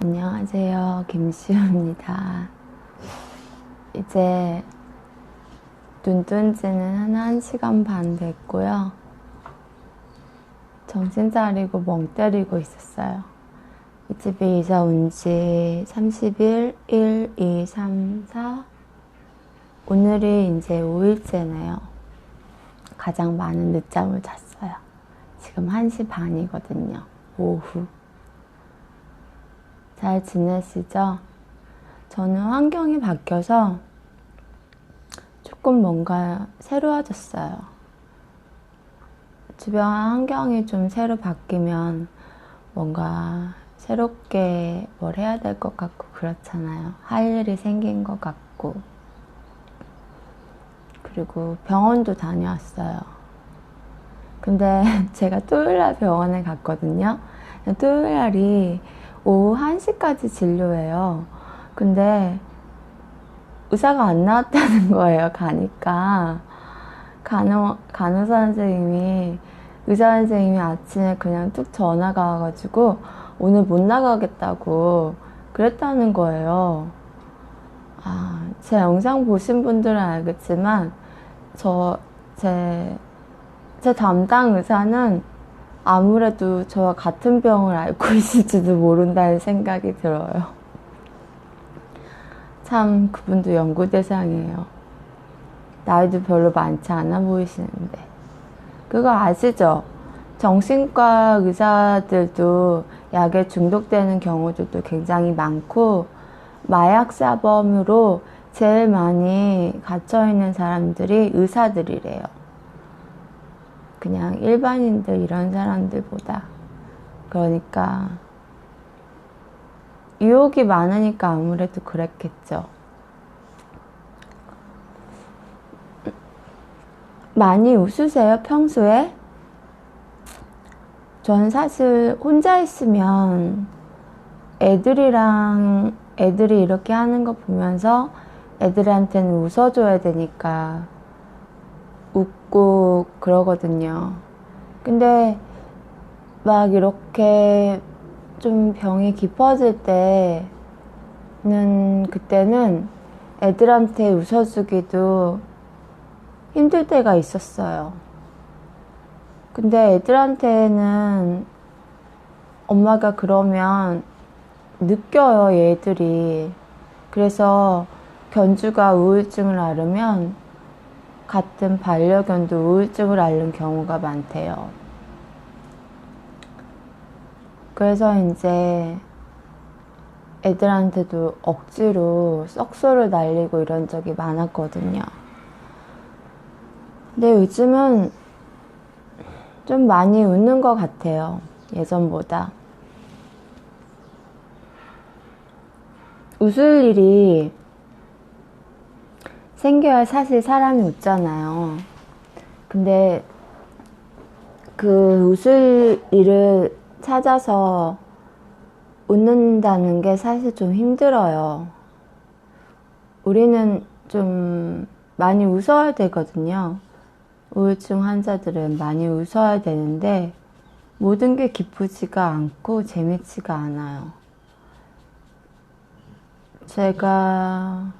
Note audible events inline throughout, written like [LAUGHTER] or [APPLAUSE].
안녕하세요. 김시우입니다. 이제 눈 뜬 지는 한 1시간 반 됐고요. 정신 차리고 멍 때리고 있었어요. 이 집에 이사 온 지 30일, 1, 2, 3, 4. 오늘이 이제 5일째네요. 가장 많은 늦잠을 잤어요. 지금 1시 반이거든요. 오후. 잘 지내시죠? 저는 환경이 바뀌어서 조금 뭔가 새로워졌어요. 주변 환경이 좀 새로 바뀌면 뭔가 새롭게 뭘 해야 될 것 같고 그렇잖아요. 할 일이 생긴 것 같고. 그리고 병원도 다녀왔어요. 근데 [LAUGHS] 제가 토요일 날 병원에 갔거든요. 토요일 날이 오후 1시까지 진료해요. 근데 의사가 안 나왔다는 [LAUGHS] 거예요, 가니까. 간호, 간호사 선생님이, 의사 선생님이 아침에 그냥 뚝 전화가 와가지고, 오늘 못 나가겠다고 그랬다는 거예요. 아, 제 영상 보신 분들은 알겠지만, 저, 제, 제 담당 의사는 아무래도 저와 같은 병을 앓고 [LAUGHS] 있을지도 모른다는 생각이 들어요. 참, 그분도 연구 대상이에요. 나이도 별로 많지 않아 보이시는데. 그거 아시죠? 정신과 의사들도 약에 중독되는 경우들도 굉장히 많고, 마약 사범으로 제일 많이 갇혀있는 사람들이 의사들이래요. 그냥 일반인들 이런 사람들보다. 그러니까, 유혹이 많으니까 아무래도 그랬겠죠. 많이 웃으세요, 평소에? 전 사실 혼자 있으면 애들이랑 애들이 이렇게 하는 거 보면서 애들한테는 웃어줘야 되니까 웃고 그러거든요. 근데 막 이렇게 좀 병이 깊어질 때는 그때는 애들한테 웃어주기도 힘들 때가 있었어요. 근데 애들한테는 엄마가 그러면 느껴요, 얘들이. 그래서 견주가 우울증을 앓으면 같은 반려견도 우울증을 앓는 경우가 많대요. 그래서 이제 애들한테도 억지로 썩소를 날리고 이런 적이 많았거든요. 근데 요즘은 좀 많이 웃는 것 같아요. 예전보다. 웃을 일이 생겨야 사실 사람이 웃잖아요. 근데 그 웃을 일을 찾아서 웃는다는 게 사실 좀 힘들어요. 우리는 좀 많이 웃어야 되거든요. 우울증 환자들은 많이 웃어야 되는데 모든 게 기쁘지가 않고 재밌지가 않아요. 제가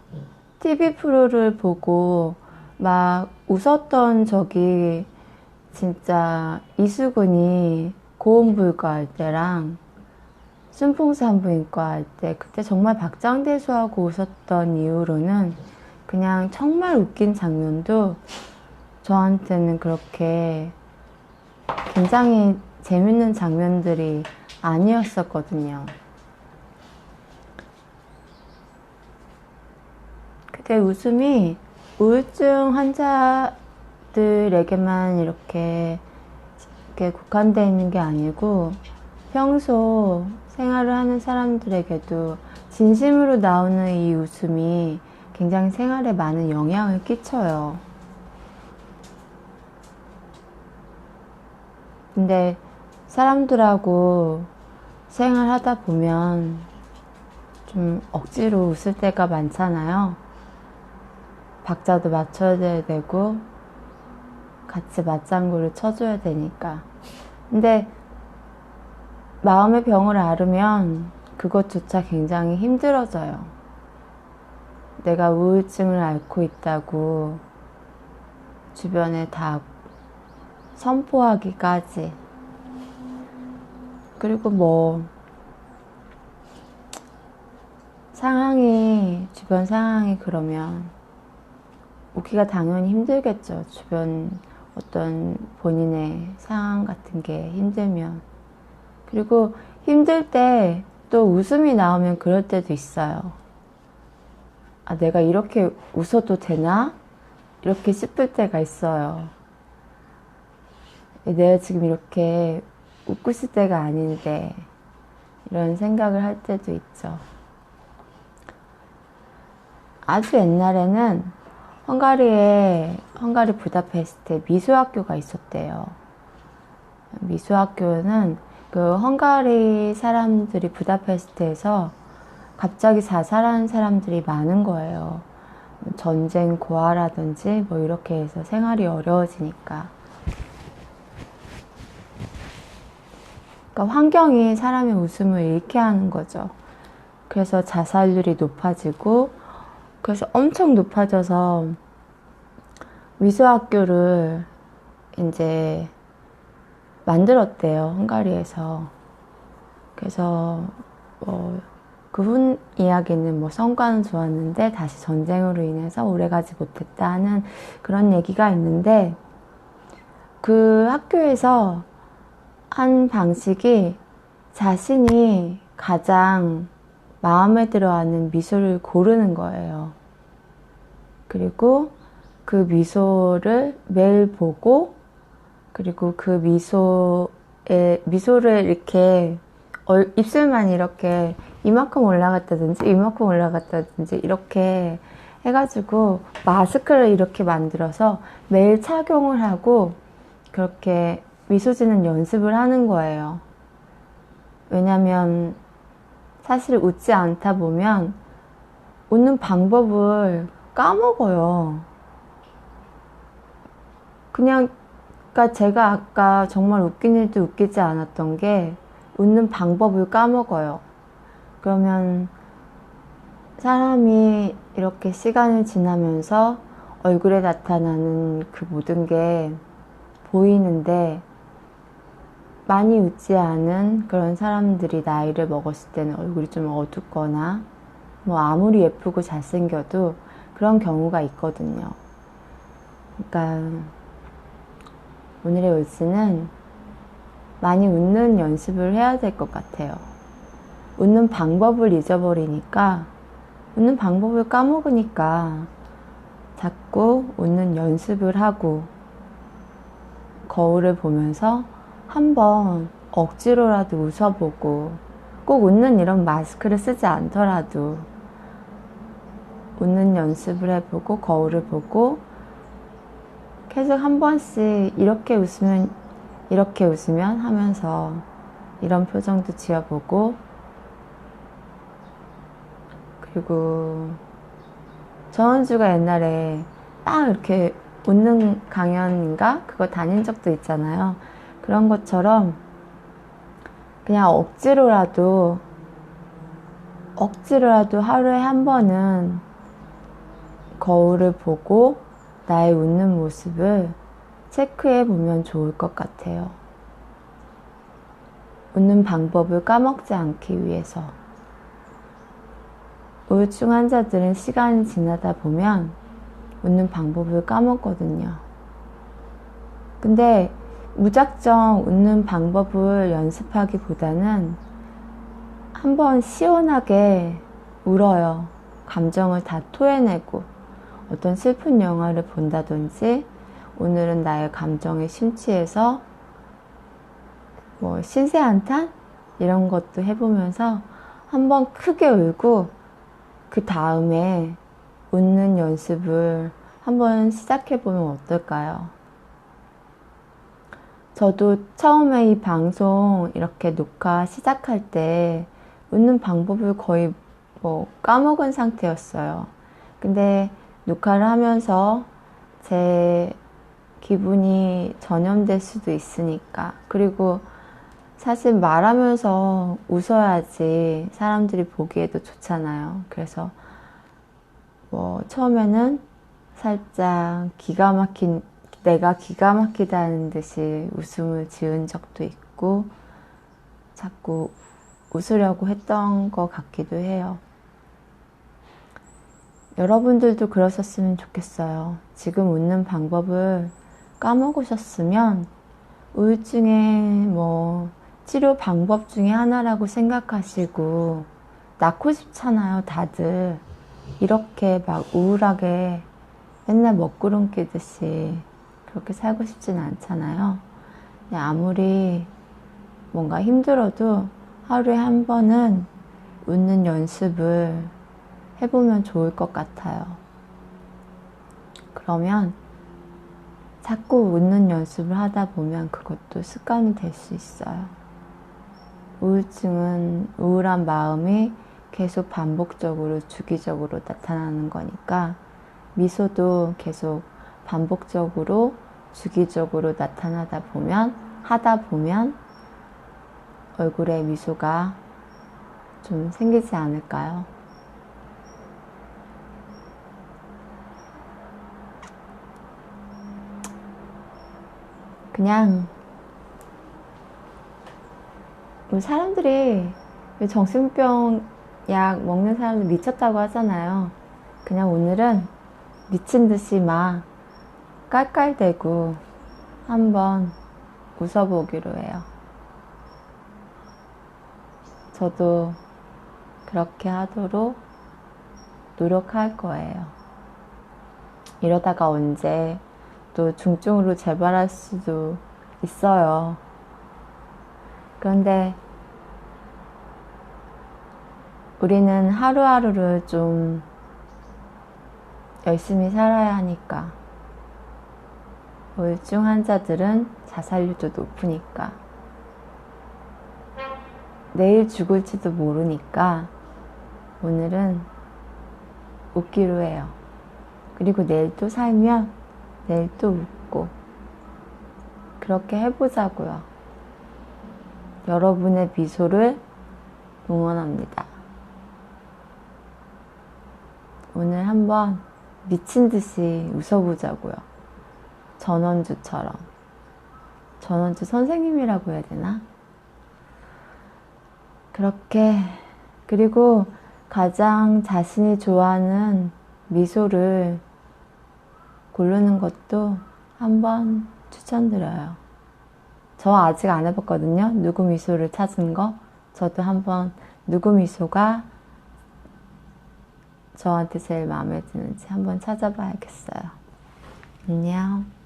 TV 프로를 보고 막 웃었던 적이 진짜 이수근이 고음불가 할 때랑 순풍산부인과 할 때 그때 정말 박장대소하고 웃었던 이후로는 그냥 정말 웃긴 장면도 저한테는 그렇게 굉장히 재밌는 장면들이 아니었었거든요. 그때 웃음이 우울증 환자들에게만 이렇게, 이렇게 국한되어 있는 게 아니고 평소 생활을 하는 사람들에게도 진심으로 나오는 이 웃음이 굉장히 생활에 많은 영향을 끼쳐요. 근데 사람들하고 생활하다 보면 좀 억지로 웃을 때가 많잖아요. 박자도 맞춰야 되고, 같이 맞장구를 쳐줘야 되니까. 근데 마음의 병을 앓으면 그것조차 굉장히 힘들어져요. 내가 우울증을 앓고 있다고 주변에 다 선포하기까지. 그리고 뭐, 상황이, 주변 상황이 그러면 오기가 당연히 힘들겠죠. 주변 어떤 본인의 상황 같은 게 힘들면. 그리고 힘들 때 또 웃음이 나오면 그럴 때도 있어요. 아, 내가 이렇게 웃어도 되나? 이렇게 싶을 때가 있어요. 내가 지금 이렇게 웃고 있을 때가 아닌데, 이런 생각을 할 때도 있죠. 아주 옛날에는 헝가리에, 헝가리 부다페스트에 미술학교가 있었대요. 미술학교는 그 헝가리 사람들이 부다페스트에서 갑자기 자살하는 사람들이 많은 거예요. 전쟁 고아라든지 뭐 이렇게 해서 생활이 어려워지니까. 그러니까 환경이 사람의 웃음을 잃게 하는 거죠. 그래서 자살률이 높아지고, 그래서 엄청 높아져서 미술학교를 이제 만들었대요, 헝가리에서. 그래서 뭐, 그후 이야기는 뭐 성과는 좋았는데 다시 전쟁으로 인해서 오래가지 못했다 는 그런 얘기가 있는데 그 학교에서 한 방식이 자신이 가장 마음에 들어하는 미소를 고르는 거예요. 그리고 그 미소를 매일 보고 그리고 그 미소에 미소를 이렇게 입술만 이렇게 이만큼 올라갔다든지 이만큼 올라갔다든지 이렇게 해가지고 마스크를 이렇게 만들어서 매일 착용을 하고 그렇게 미소 짓는 연습을 하는 거예요. 왜냐면 사실 웃지 않다 보면 웃는 방법을 까먹어요. 그냥, 그러니까 제가 아까 정말 웃긴 일도 웃기지 않았던 게 웃는 방법을 까먹어요. 그러면 사람이 이렇게 시간을 지나면서 얼굴에 나타나는 그 모든 게 보이는데 많이 웃지 않은 그런 사람들이 나이를 먹었을 때는 얼굴이 좀 어둡거나 뭐 아무리 예쁘고 잘생겨도 그런 경우가 있거든요. 그러니까 오늘의 울스는 많이 웃는 연습을 해야 될 것 같아요. 웃는 방법을 잊어버리니까, 웃는 방법을 까먹으니까 자꾸 웃는 연습을 하고 거울을 보면서 한번 억지로라도 웃어보고 꼭 웃는 이런 마스크를 쓰지 않더라도 웃는 연습을 해보고 거울을 보고 계속 한 번씩 이렇게 웃으면 이렇게 웃으면 하면서 이런 표정도 지어보고 그리고 전원주가 옛날에 딱 이렇게 웃는 강연인가 그거 다닌 적도 있잖아요. 그런 것처럼 그냥 억지로라도 억지로라도 하루에 한 번은 거울을 보고 나의 웃는 모습을 체크해 보면 좋을 것 같아요. 웃는 방법을 까먹지 않기 위해서. 우울증 환자들은 시간이 지나다 보면 웃는 방법을 까먹거든요. 근데 무작정 웃는 방법을 연습하기보다는 한번 시원하게 울어요. 감정을 다 토해내고 어떤 슬픈 영화를 본다든지 오늘은 나의 감정에 심취해서 뭐 신세 한탄 이런 것도 해보면서 한번 크게 울고 그 다음에 웃는 연습을 한번 시작해보면 어떨까요? 저도 처음에 이 방송 이렇게 녹화 시작할 때 웃는 방법을 거의 뭐 까먹은 상태였어요. 근데 녹화를 하면서 제 기분이 전염될 수도 있으니까. 그리고 사실 말하면서 웃어야지 사람들이 보기에도 좋잖아요. 그래서 뭐 처음에는 살짝 기가 막힌 내가 기가 막히다는 듯이 웃음을 지은 적도 있고 자꾸 웃으려고 했던 것 같기도 해요. 여러분들도 그러셨으면 좋겠어요. 지금 웃는 방법을 까먹으셨으면 우울증의 뭐 치료 방법 중에 하나라고 생각하시고 낳고 싶잖아요, 다들. 이렇게 막 우울하게 맨날 먹구름 끼듯이 그렇게 살고 싶진 않잖아요. 아무리 뭔가 힘들어도 하루에 한 번은 웃는 연습을 해보면 좋을 것 같아요. 그러면 자꾸 웃는 연습을 하다 보면 그것도 습관이 될 수 있어요. 우울증은 우울한 마음이 계속 반복적으로 주기적으로 나타나는 거니까 미소도 계속 반복적으로 주기적으로 나타나다 보면 하다 보면 얼굴에 미소가 좀 생기지 않을까요? 그냥 우리 사람들이 정신병 약 먹는 사람들 미쳤다고 하잖아요. 그냥 오늘은 미친 듯이 막 깔깔대고 한번 웃어보기로 해요. 저도 그렇게 하도록 노력할 거예요. 이러다가 언제 또 중증으로 재발할 수도 있어요. 그런데 우리는 하루하루를 좀 열심히 살아야 하니까. 우울증 환자들은 자살률도 높으니까. 내일 죽을지도 모르니까 오늘은 웃기로 해요. 그리고 내일 또 살면 내일 또 웃고. 그렇게 해보자고요. 여러분의 미소를 응원합니다. 오늘 한번 미친 듯이 웃어보자고요. 전원주처럼. 전원주 선생님이라고 해야 되나? 그렇게, 그리고 가장 자신이 좋아하는 미소를 고르는 것도 한번 추천드려요. 저 아직 안 해봤거든요. 누구 미소를 찾은 거. 저도 한번 누구 미소가 저한테 제일 마음에 드는지 한번 찾아봐야겠어요. 안녕.